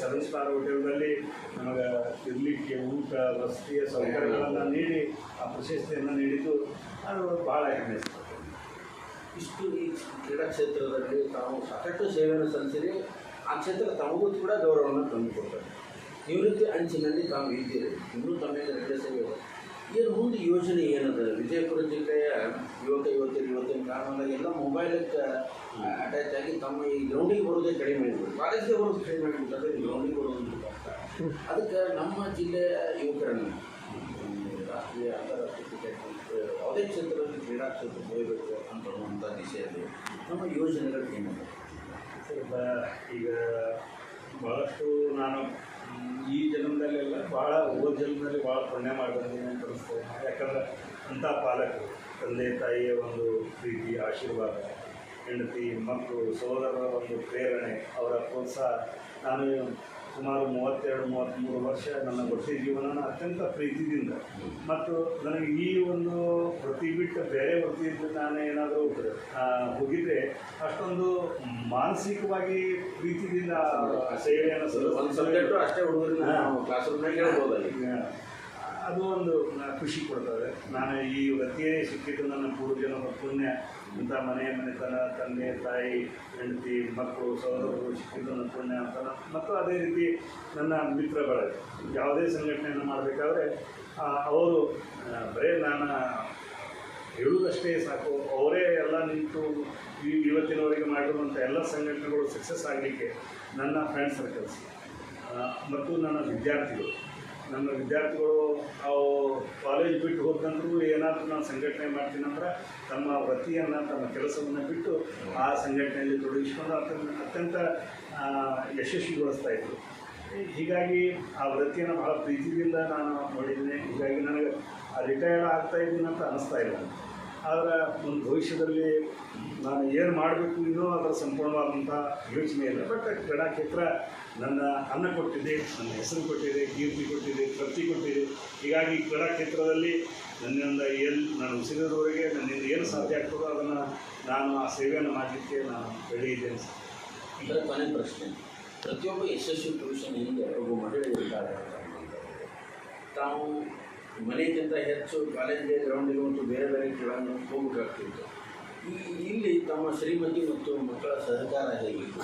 ಸೆವೆನ್ ಸ್ಟಾರ್ ಹೋಟೆಲ್ನಲ್ಲಿ ನಮಗೆ ಇರಲಿಕ್ಕೆ ಊಟ ವಸತಿಯ ಸೌಕರ್ಯಗಳನ್ನು ನೀಡಿ ಆ ಪ್ರಶಸ್ತಿಯನ್ನು ನೀಡಿದ್ದು ಅದು ಭಾಳ ಹೆಮ್ಮೆ. ಇಷ್ಟು ಈ ಕ್ರೀಡಾ ಕ್ಷೇತ್ರದಲ್ಲಿ ತಾವು ಸಾಕಷ್ಟು ಸೇವೆಯನ್ನು ಸಲ್ಲಿಸಿರಿ, ಆ ಕ್ಷೇತ್ರ ತಮಗೂ ಕೂಡ ಗೌರವವನ್ನು ತಂದುಕೊಡ್ತಾರೆ ನಿವೃತ್ತಿ ಅಂಚಿನಲ್ಲಿ ತಾವು ಇದ್ದೀರಿ, ಇನ್ನೂ ತಮ್ಮಿಂದ ಕ್ರೀಡೆ ಸೇವೆ ಇದರ ಮುಂದೆ ಯೋಜನೆ ಏನದ? ವಿಜಯಪುರ ಜಿಲ್ಲೆಯ ಯುವಕ, ಯುವತಿಯರು ಇವತ್ತಿನ ಕಾರಣದಾಗ ಎಲ್ಲ ಮೊಬೈಲಕ್ಕೆ ಅಟ್ಯಾಚ್ ಆಗಿ ತಮ್ಮ ಈ ಗ್ರೌಂಡಿಗೆ ಬರೋದೇ ಕಡಿಮೆ ಆಗಿಬಿಟ್ಟು ಕಾಲೇಜಿಗೆ ಬರೋದು ಕಡಿಮೆ ಆಗಿಬಿಟ್ಟರೆ ಗ್ರೌಂಡಿಗೆ ಬರೋದು ಅದಕ್ಕೆ ನಮ್ಮ ಜಿಲ್ಲೆಯ ಯುವಕರನ್ನು, ರಾಷ್ಟ್ರೀಯ ಅಂತಾರಾಷ್ಟ್ರೀಯ ಕ್ರಿಕೆಟ್ ಯಾವುದೇ ಕ್ಷೇತ್ರದಲ್ಲಿ ಕ್ರೀಡಾ ಕ್ಷೇತ್ರ ಹೋಗಬೇಕು ಅಂತನ್ನುವಂಥ ದಿಶೆಯಲ್ಲಿ ನಮ್ಮ ಯೋಜನೆಗಳು ಏನಿದೆ? ಈಗ ಭಾಳಷ್ಟು ನಾನು ಈ ಜನ್ಮದಲ್ಲೆಲ್ಲ ಭಾಳ ಓದ್ ಜನ್ಮದಲ್ಲಿ ಭಾಳ ಪುಣ್ಯ ಮಾಡ್ಬಂದಿನಿ ಅಂತ ಅನಿಸ್ತೇನೆ ಯಾಕಂದ್ರೆ ಅಂಥ ಪಾಲಕರು, ತಂದೆ, ತಾಯಿಯ ಒಂದು ಪ್ರೀತಿ, ಆಶೀರ್ವಾದ, ಹೆಂಡತಿ, ಮಕ್ಕಳು ಸೋದರರ ಒಂದು ಪ್ರೇರಣೆ, ಅವರ ಪ್ರೋತ್ಸಾಹ, ನಾನು ಸುಮಾರು ಮೂವತ್ತೆರಡು ಮೂವತ್ತ್ಮೂರು ವರ್ಷ ನನ್ನ ವೃತ್ತಿ ಜೀವನನ ಅತ್ಯಂತ ಪ್ರೀತಿಯಿಂದ ಮತ್ತು ನನಗೆ ಈ ಒಂದು ವೃತ್ತಿ ಬಿಟ್ಟು ಬೇರೆ ವೃತ್ತಿಯಿಂದ ನಾನು ಏನಾದರೂ ಹೋಗಿದ್ರೆ ಅಷ್ಟೊಂದು ಮಾನಸಿಕವಾಗಿ ಪ್ರೀತಿಯಿಂದ ಸೇವೆಯನ್ನು ಒಂದು ಸಬ್ಜೆಕ್ಟು ಅಷ್ಟೇ ಹುಡುಗರು ಹಾ. ನಾವು ಕ್ಲಾಸ್ ರೂಮ್ನಾಗ ಹೇಳ್ಬೋದಾಗಿ ಅದು ಒಂದು ಖುಷಿ ಕೊಡ್ತದೆ. ನಾನು ಈ ವೃತ್ತಿಯೇ ಸಿಕ್ಕಿದ್ದು ನನ್ನ ಪೂರ್ವಜನ ಪುಣ್ಯ ಇಂಥ ಮನೆ ಮನೆತನ ತಂದೆ, ತಾಯಿ, ಹೆಂಡತಿ, ಮಕ್ಕಳು, ಸಹೋದರರು ಸಿಕ್ಕಿದ್ದು ನನ್ನ ಪುಣ್ಯ ಅಂತ ಮತ್ತು ಅದೇ ರೀತಿ ನನ್ನ ಮಿತ್ರಗಳ. ಯಾವುದೇ ಸಂಘಟನೆಯನ್ನು ಮಾಡಬೇಕಾದ್ರೆ ಅವರು ಬರೇ ನಾನು ಹೇಳುವುದಷ್ಟೇ ಸಾಕು. ಅವರೇ ಎಲ್ಲ ನಿಂತು ಈ ಇವತ್ತಿನವರೆಗೆ ಮಾಡಿರುವಂಥ ಎಲ್ಲ ಸಂಘಟನೆಗಳು ಸಕ್ಸಸ್ ಆಗಲಿಕ್ಕೆ ನನ್ನ ಫ್ರೆಂಡ್ ಸರ್ಕಲ್ಸ್ ಮತ್ತು ನನ್ನ ವಿದ್ಯಾರ್ಥಿಗಳು. ನನ್ನ ವಿದ್ಯಾರ್ಥಿಗಳು ಅವು ಕಾಲೇಜ್ ಬಿಟ್ಟು ಹೋದ ನಂತರೂ ಏನಾದರೂ ನಾನು ಸಂಘಟನೆ ಮಾಡ್ತೀನಂದ್ರೆ ತಮ್ಮ ವೃತ್ತಿಯನ್ನು ತಮ್ಮ ಕೆಲಸವನ್ನು ಬಿಟ್ಟು ಆ ಸಂಘಟನೆಯಲ್ಲಿ ತೊಡಗಿಸ್ಕೊಂಡು ಅದನ್ನು ಅತ್ಯಂತ ಯಶಸ್ವಿಗೊಳಿಸ್ತಾ ಇದ್ರು. ಹೀಗಾಗಿ ಆ ವೃತ್ತಿಯನ್ನು ಬಹಳ ಪ್ರೀತಿಯಿಂದ ನಾನು ನೋಡಿದ್ದೀನಿ. ಹೀಗಾಗಿ ನನಗೆ ರಿಟೈರ್ಡ್ ಆಗ್ತಾ ಇದ್ದೀನಿ ಅಂತ ಅನ್ನಿಸ್ತಾ ಇಲ್ಲ. ಆದರೆ ಒಂದು ಭವಿಷ್ಯದಲ್ಲಿ ನಾನು ಏನು ಮಾಡಬೇಕು ಇನ್ನೂ ಅದರ ಸಂಪೂರ್ಣವಾದಂಥ ಯೋಚನೆ ಇಲ್ಲ. ಬಟ್ ಕ್ರೀಡಾ ಕ್ಷೇತ್ರ ನನ್ನ ಅನ್ನ ಕೊಟ್ಟಿದೆ, ನನ್ನ ಹೆಸರು ಕೊಟ್ಟಿದೆ, ಕೀರ್ತಿ ಕೊಟ್ಟಿದೆ, ತೃಪ್ತಿ ಕೊಟ್ಟಿದೆ. ಹೀಗಾಗಿ ಕ್ರೀಡಾ ಕ್ಷೇತ್ರದಲ್ಲಿ ನನ್ನಿಂದ ಎಲ್ಲಿ ನಾನು ಉಸಿರಿದವರೆಗೆ ನನ್ನಿಂದ ಏನು ಸಾಧ್ಯ ಆಗ್ತದೋ ಅದನ್ನು ನಾನು ಆ ಸೇವೆಯನ್ನು ಮಾಡಲಿಕ್ಕೆ ನಾನು ರೆಡಿ ಇದ್ದೇನೆ ಸರ್. ಅಂದರೆ ಕೊನೆ ಪ್ರಶ್ನೆ, ಪ್ರತಿಯೊಬ್ಬ ಯಶಸ್ವಿ ಪುರುಷನಿಂದ ಒಬ್ಬ ಮಹಿಳೆ ತಾವು ಮನೆಗಿಂತ ಹೆಚ್ಚು, ಕಾಲೇಜಿಗೆ ಗ್ರೌಂಡ್ ಇರುವಂಥ ಬೇರೆ ಬೇರೆ ಕ್ರೀಡಾಂಗಣ ಹೋಗಬೇಕಾಗ್ತಿತ್ತು. ಇಲ್ಲಿ ತಮ್ಮ ಶ್ರೀಮತಿ ಮತ್ತು ಮಕ್ಕಳ ಸಹಕಾರ ಹೇಗಿತ್ತು?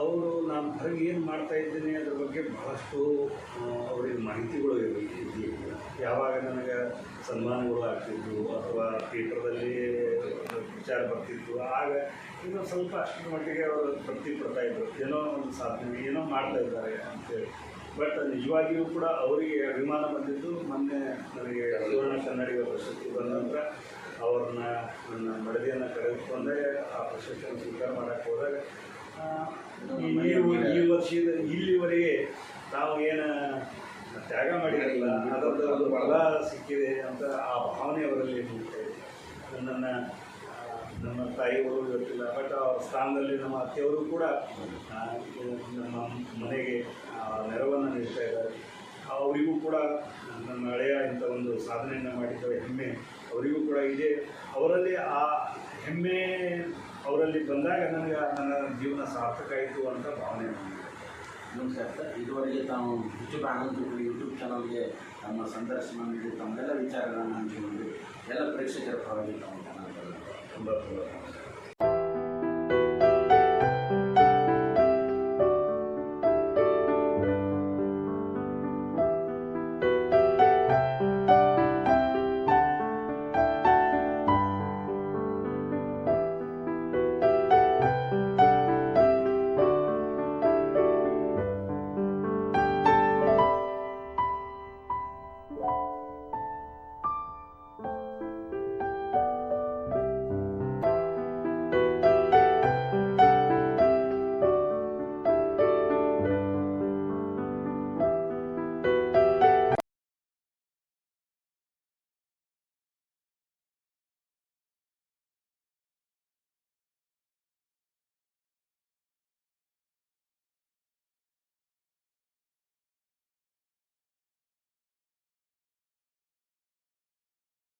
ಅವರು, ನಾನು ಹೊರಗೆ ಏನು ಮಾಡ್ತಾ ಇದ್ದೀನಿ ಅದ್ರ ಬಗ್ಗೆ ಬಹಳಷ್ಟು ಅವರಿಗೆ ಮಾಹಿತಿಗಳು ಇರಬೇಕು ಯಾವಾಗ ನನಗೆ ಸನ್ಮಾನಗಳು ಆಗ್ತಿದ್ವು ಅಥವಾ ಥಿಯೇಟ್ರದಲ್ಲಿ ವಿಚಾರ ಬರ್ತಿತ್ತು. ಆಗ ಇನ್ನೊಂದು ಸ್ವಲ್ಪ ಅಷ್ಟರ ಮಟ್ಟಿಗೆ ಅವರು ತೃಪ್ತಿ ಪಡ್ತಾ ಇದ್ರು. ಏನೋ ಒಂದು ಸಾಧನೆ, ಏನೋ ಮಾಡ್ತಾ ಇದ್ದಾರೆ ಅಂತೇಳಿ ಬಟ್ ನಿಜವಾಗಿಯೂ ಕೂಡ ಅವರಿಗೆ ಅಭಿಮಾನ ಬಂದಿದ್ದು, ಮೊನ್ನೆ ನನಗೆ ಸುವರ್ಣ ಕನ್ನಡಿಗ ಪ್ರಶಸ್ತಿ ಬಂದ ನಂತರ ಅವ್ರನ್ನ ನನ್ನ ಮಡದಿಯನ್ನು ಕರೆದುಕೊಂಡೆ, ಆ ಪ್ರಶಸ್ತಿಯನ್ನು ಸ್ವೀಕಾರ ಮಾಡಕ್ಕೆ ಹೋದಾಗ ನೀವು ಈ ವರ್ಷದ, ಇಲ್ಲಿವರೆಗೆ ತಾವು ಏನು ತ್ಯಾಗ ಮಾಡಿರಲಿಲ್ಲ, ಅದರದ್ದು ಒಂದು ಬಲ ಸಿಕ್ಕಿದೆ ಅಂತ ಆ ಭಾವನೆ ಅವರಲ್ಲಿ ನನ್ನನ್ನು ನಮ್ಮ ತಾಯಿಯವರು ಇವತ್ತಿಲ್ಲ. ಬಟ್ ಅವರ ಸ್ಥಾನದಲ್ಲಿ ನಮ್ಮ ಅತ್ತೆಯವರು ಕೂಡ ನಮ್ಮ ಮನೆಗೆ ನೆರವನ್ನು ನೀಡ್ತಾ ಇದ್ದಾರೆ. ಅವರಿಗೂ ಕೂಡ ನನ್ನ ಹಳೆಯ ಇಂಥ ಒಂದು ಸಾಧನೆಯನ್ನು ಮಾಡಿದ್ದಾರೆ ಹೆಮ್ಮೆ. ಅವರಿಗೂ ಕೂಡ ಇದೆ. ಅವರಲ್ಲಿ ಆ ಹೆಮ್ಮೆ ಅವರಲ್ಲಿ ಬಂದಾಗ ನನಗೆ ನನ್ನ ಜೀವನ ಸಾರ್ಥಕ ಆಯಿತು ಅಂತ ಭಾವನೆ ನಮಸ್ಕಾರ ಸರ್. ಇದುವರೆಗೆ ತಾವು ಯೂಟ್ಯೂಬ್ ಆನಂದ್ ಜೋಗುಳಿ ಯೂಟ್ಯೂಬ್ ಚಾನಲ್ಗೆ ತಮ್ಮ ಸಂದರ್ಶನ ನೀಡಿ, ತಮ್ಮೆಲ್ಲ ವಿಚಾರಗಳನ್ನು ಹಂಚಿಕೊಂಡು ಎಲ್ಲ ಪ್ರೇಕ್ಷಕರ ಪರವಾಗಿ ತಾವು 100, 100.